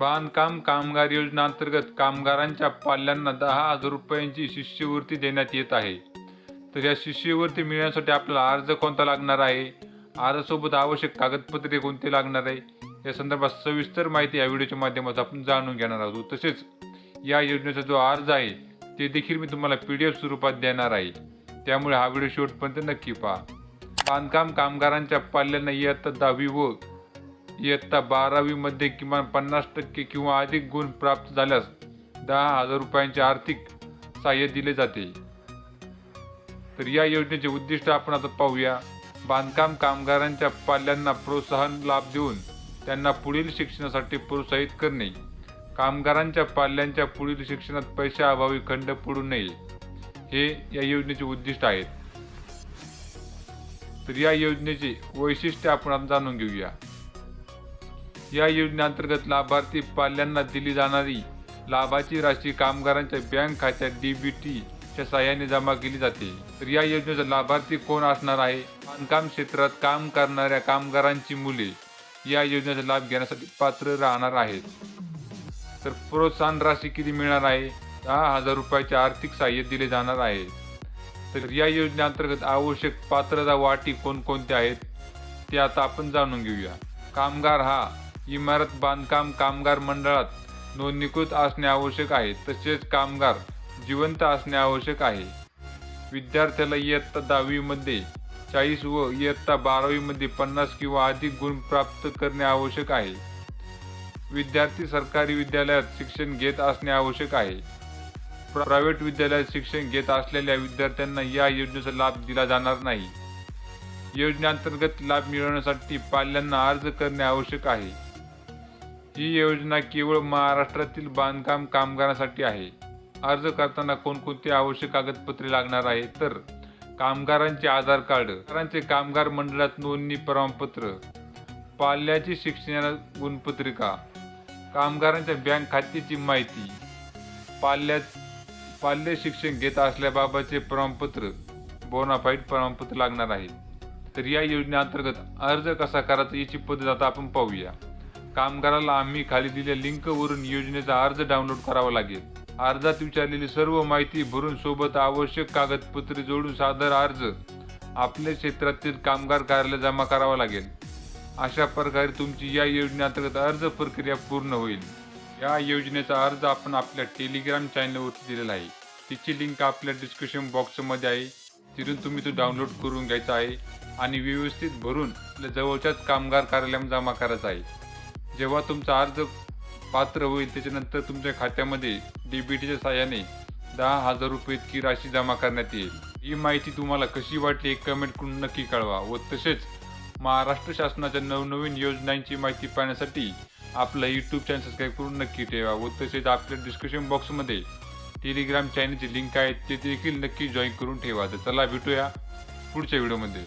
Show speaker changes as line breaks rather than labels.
बांधकाम कामगार योजना अंतर्गत कामगारांच्या पाल्यांना दहा हजार रुपयांची शिष्यवृत्ती देण्यात येत आहे. तर या शिष्यवृत्ती मिळण्यासाठी आपल्याला अर्ज कोणता लागणार आहे? अर्जासोबत आवश्यक कागदपत्रे कोणते लागणार आहे? या संदर्भात सविस्तर माहिती या व्हिडिओच्या माध्यमातून आपण जाणून घेणार आहोत. तसेच या योजनेचा जो अर्ज आहे ते देखील मी तुम्हाला पी डी एफ स्वरूपात देणार आहे. त्यामुळे हा व्हिडिओ शेवटपर्यंत नक्की पहा. बांधकाम कामगारांच्या पाल्यांना इयत्ता दहावी व इयत्ता बारावीमध्ये किमान पन्नास टक्के किंवा अधिक गुण प्राप्त झाल्यास दहा हजार रुपयांचे आर्थिक सहाय्य दिले जाते. तर या योजनेचे उद्दिष्ट आपण आता पाहूया. बांधकाम कामगारांच्या पाल्यांना प्रोत्साहन लाभ देऊन त्यांना पुढील शिक्षणासाठी प्रोत्साहित करणे. कामगारांच्या पाल्यांच्या पुढील शिक्षणात पैशाअभावी खंड पडू नये. हे या योजनेचे उद्दिष्ट आहेत. तर या योजनेचे वैशिष्ट्य आपण जाणून घेऊया. या योजनेअंतर्गत लाभार्थी पाल्यांना दिली जाणारी लाभाची राशी कामगारांच्या बँक खात्यात डी बी च्या सहाय्याने जमा केली जाते. तर या योजनेचा लाभार्थी कोण असणार आहे? बांधकाम क्षेत्रात काम करणाऱ्या कामगारांची मुले या योजनेचा लाभ घेण्यासाठी पात्र राहणार आहेत. तर प्रोत्साहन राशी किती मिळणार आहे? दहा हजार रुपयाचे आर्थिक सहाय्य दिले जाणार आहे. तर या योजनेअंतर्गत आवश्यक पात्रता वाटी कोणकोणत्या आहेत? ते आता आपण जाणून घेऊया. कामगार हा इमारत बांधकाम कामगार मंडळात नोंदणीकृत असणे आवश्यक आहे तसेच कामगार जिवंत असणे आवश्यक आहे. विद्यार्थ्याला इयत्ता दहावीमध्ये चाळीस व इयत्ता बारावीमध्ये पन्नास किंवा अधिक गुण प्राप्त करणे आवश्यक आहे. विद्यार्थी सरकारी विद्यालयात शिक्षण घेत असणे आवश्यक आहे. प्रायव्हेट विद्यालयात शिक्षण घेत असलेल्या विद्यार्थ्यांना या योजनेचा लाभ दिला जाणार नाही. योजनेअंतर्गत लाभ मिळवण्यासाठी पाल्यांना अर्ज करणे आवश्यक आहे. ही योजना केवळ महाराष्ट्रातील बांधकाम कामगारांसाठी आहे. अर्ज करताना कोणकोणती आवश्यक कागदपत्रे लागणार आहे? तर कामगारांचे आधार कार्ड कामगार मंडळात नोंदणी प्रमाणपत्र पाल्याची शिक्षण गुणपत्रिका कामगारांच्या बँक खात्याची माहिती पाल्यात पाल्य शिक्षण घेत असल्याबाबतचे प्रमाणपत्र बोनाफाईट प्रमाणपत्र लागणार आहे. तर या योजनेअंतर्गत अर्ज कसा करायचा याची पद्धत आता आपण पाहूया. कामगाराला आम्ही खाली दिलेल्या लिंकवरून योजनेचा अर्ज डाउनलोड करावा लागेल. अर्जात विचारलेली सर्व माहिती भरून सोबत आवश्यक कागदपत्रे जोडून सादर अर्ज आपल्या क्षेत्रातील कामगार कार्यालय जमा करावा लागेल. अशा प्रकारे तुमची या योजनेअंतर्गत अर्ज प्रक्रिया पूर्ण होईल. या योजनेचा अर्ज आपण आपल्या टेलिग्राम चॅनलवरती दिलेला आहे. तिची लिंक आपल्या डिस्क्रिप्शन बॉक्समध्ये आहे. तिथून तुम्ही तो डाउनलोड करून घ्यायचा आहे आणि व्यवस्थित भरून आपल्या जवळच्याच कामगार कार्यालयात जमा करायचा आहे. जेव्हा तुमचा अर्ज पात्र होईल त्याच्यानंतर तुमच्या खात्यामध्ये डीबीटीच्या साहाय्याने दहा हजार रुपये इतकी राशी जमा करण्यात येईल. ही माहिती तुम्हाला कशी वाटली एक कमेंट करून नक्की कळवा व तसेच महाराष्ट्र शासनाच्या नवनवीन योजनांची माहिती पाहण्यासाठी आपलं यूट्यूब चॅनल सबस्क्राईब करून नक्की ठेवा व तसेच आपल्या डिस्क्रिप्शन बॉक्समध्ये टेलिग्राम चॅनलची लिंक आहे ते देखील नक्की जॉईन करून ठेवा. तर चला भेटूया पुढच्या व्हिडिओमध्ये